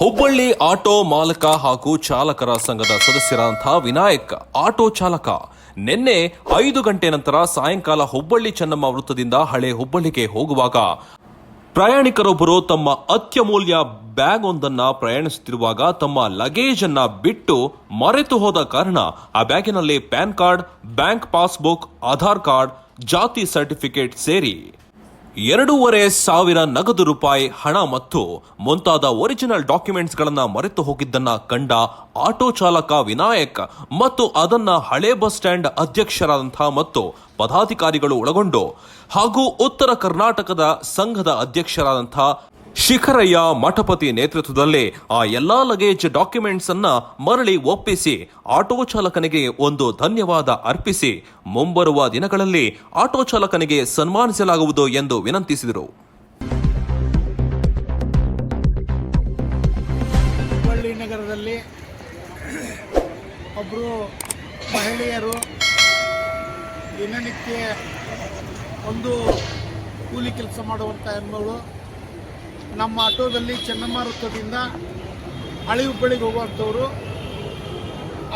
Hubballi auto ಮಾಲಕ ಹಾಗೂ ಚಾಲಕರ ಸಂಘದ ಸದಸ್ಯರಾದಂತಹ ವಿನಾಯಕ್ ಆಟೋ ಚಾಲಕ. ನಿನ್ನೆ ಐದು ಗಂಟೆ ನಂತರ ಸಾಯಂಕಾಲ ಹುಬ್ಬಳ್ಳಿ ಚೆನ್ನಮ್ಮ ವೃತ್ತದಿಂದ ಹಳೆ ಹುಬ್ಬಳ್ಳಿಗೆ ಹೋಗುವಾಗ ಪ್ರಯಾಣಿಕರೊಬ್ಬರು ತಮ್ಮ ಅತ್ಯಮೂಲ್ಯ ಬ್ಯಾಗ್ ಒಂದನ್ನ ಪ್ರಯಾಣಿಸುತ್ತಿರುವಾಗ ತಮ್ಮ ಲಗೇಜ್ ಅನ್ನ ಬಿಟ್ಟು ಮರೆತು ಹೋದ ಕಾರಣ ಆ ಬ್ಯಾಗಿನಲ್ಲಿ PAN card, bank passbook, Aadhaar card, ಜಾತಿ ಸರ್ಟಿಫಿಕೇಟ್ ಸೇರಿ ಎರಡೂವರೆ ಸಾವಿರ ನಗದು ರೂಪಾಯಿ ಹಣ ಮತ್ತು ಮುಂತಾದ ಒರಿಜಿನಲ್ ಡಾಕ್ಯುಮೆಂಟ್ಸ್ ಗಳನ್ನ ಮರೆತು ಹೋಗಿದ್ದನ್ನ ಕಂಡ ಆಟೋ ಚಾಲಕ ವಿನಾಯಕ್ ಮತ್ತು ಅದನ್ನ ಹಳೆ ಬಸ್ ಸ್ಟ್ಯಾಂಡ್ ಅಧ್ಯಕ್ಷರಾದಂತಹ ಮತ್ತು ಪದಾಧಿಕಾರಿಗಳು ಒಳಗೊಂಡು ಹಾಗೂ ಉತ್ತರ ಕರ್ನಾಟಕದ ಸಂಘದ ಅಧ್ಯಕ್ಷರಾದಂತಹ ಶಿಖರಯ್ಯ ಮಠಪತಿ ನೇತೃತ್ವದಲ್ಲಿ ಆ ಎಲ್ಲಾ ಲಗೇಜ್ ಡಾಕ್ಯುಮೆಂಟ್ಸ್ ಅನ್ನ ಮರಳಿ ಒಪ್ಪಿಸಿ, ಆಟೋ ಚಾಲಕನಿಗೆ ಒಂದು ಧನ್ಯವಾದ ಅರ್ಪಿಸಿ, ಮುಂಬರುವ ದಿನಗಳಲ್ಲಿ ಆಟೋ ಚಾಲಕನಿಗೆ ಸನ್ಮಾನಿಸಲಾಗುವುದು ಎಂದು ವಿನಂತಿಸಿದರು. ನಗರದಲ್ಲಿ ಒಬ್ಬರು ಮಹಿಳೆಯರು ದಿನನಿತ್ಯ ಒಂದು ಕೂಲಿ ಕೆಲಸ ಮಾಡುವಂಥ ಹೆಣ್ಮಗಳು ನಮ್ಮ ಆಟೋದಲ್ಲಿ ಚೆನ್ನಮ್ಮ ವೃತ್ತದಿಂದ ಹಳಿ ಹುಬ್ಬಳ್ಳಿಗೆ ಹೋಗುವಂಥವ್ರು.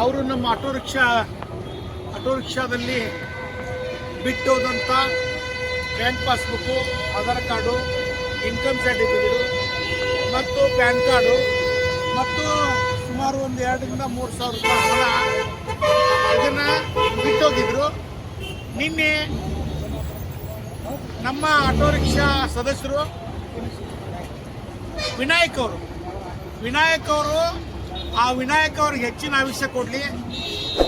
ಅವರು ನಮ್ಮ ಆಟೋ ರಿಕ್ಷಾ, ಆಟೋ ರಿಕ್ಷಾದಲ್ಲಿ ಬಿಟ್ಟು ಹೋದಂಥ bank passbook, Aadhaar card, income certificate ಮತ್ತು ಪ್ಯಾನ್ ಕಾರ್ಡು ಮತ್ತು ಸುಮಾರು ಒಂದು ಎರಡರಿಂದ ಮೂರು ಸಾವಿರ ರೂಪಾಯಿ ಹಣ ಇದನ್ನು ಬಿಟ್ಟೋಗಿದ್ರು ನಿನ್ನೆ ನಮ್ಮ ಆಟೋ ರಿಕ್ಷಾ ಸದಸ್ಯರು ವಿನಾಯಕ್ ಅವರು ವಿನಾಯಕ್ ಅವರು ಆ ವಿನಾಯಕ್ ಅವ್ರಿಗೆ ಹೆಚ್ಚಿನ ಆವಿಷ್ಯ ಕೊಡಲಿ.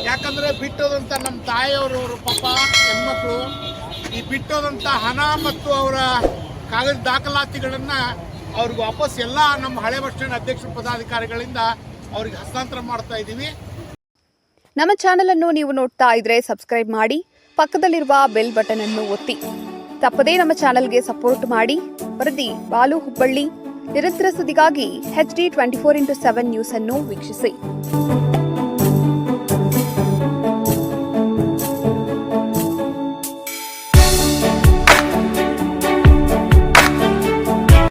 ಯಾಕಂದರೆ ಬಿಟ್ಟೋದಂಥ ನಮ್ಮ ತಾಯಿಯವರು, ಅವರು ಪಾಪ ಹೆಣ್ಮಕ್ಳು, ಈ ಬಿಟ್ಟೋದಂಥ ಹಣ ಮತ್ತು ಅವರ ಕಾಗದ ದಾಖಲಾತಿಗಳನ್ನು ಅವ್ರಿಗೆ ವಾಪಸ್ ಎಲ್ಲ ನಮ್ಮ ಹಳೆ ಬಸ್ ಸ್ಟ್ಯಾಂಡ್ ಅಧ್ಯಕ್ಷ ಪದಾಧಿಕಾರಿಗಳಿಂದ ಅವ್ರಿಗೆ ಹಸ್ತಾಂತರ ಮಾಡ್ತಾ ಇದ್ದೀವಿ. ನಮ್ಮ ಚಾನೆಲ್ ಅನ್ನು ನೀವು ನೋಡ್ತಾ ಇದ್ರೆ ಸಬ್ಸ್ಕ್ರೈಬ್ ಮಾಡಿ, ಪಕ್ಕದಲ್ಲಿರುವ ಬೆಲ್ ಬಟನ್ ಅನ್ನು ಒತ್ತಿ. ತಪ್ಪದೇ ನಮ್ಮ ಚಾನಲ್ಗೆ ಸಪೋರ್ಟ್ ಮಾಡಿ. ವರದಿ ಬಾಲು ಹುಬ್ಬಳ್ಳಿ. ನಿರಂತರ ಸುದ್ದಿಗಾಗಿ H D twenty four into seven news ಅನ್ನು ವೀಕ್ಷಿಸಿ.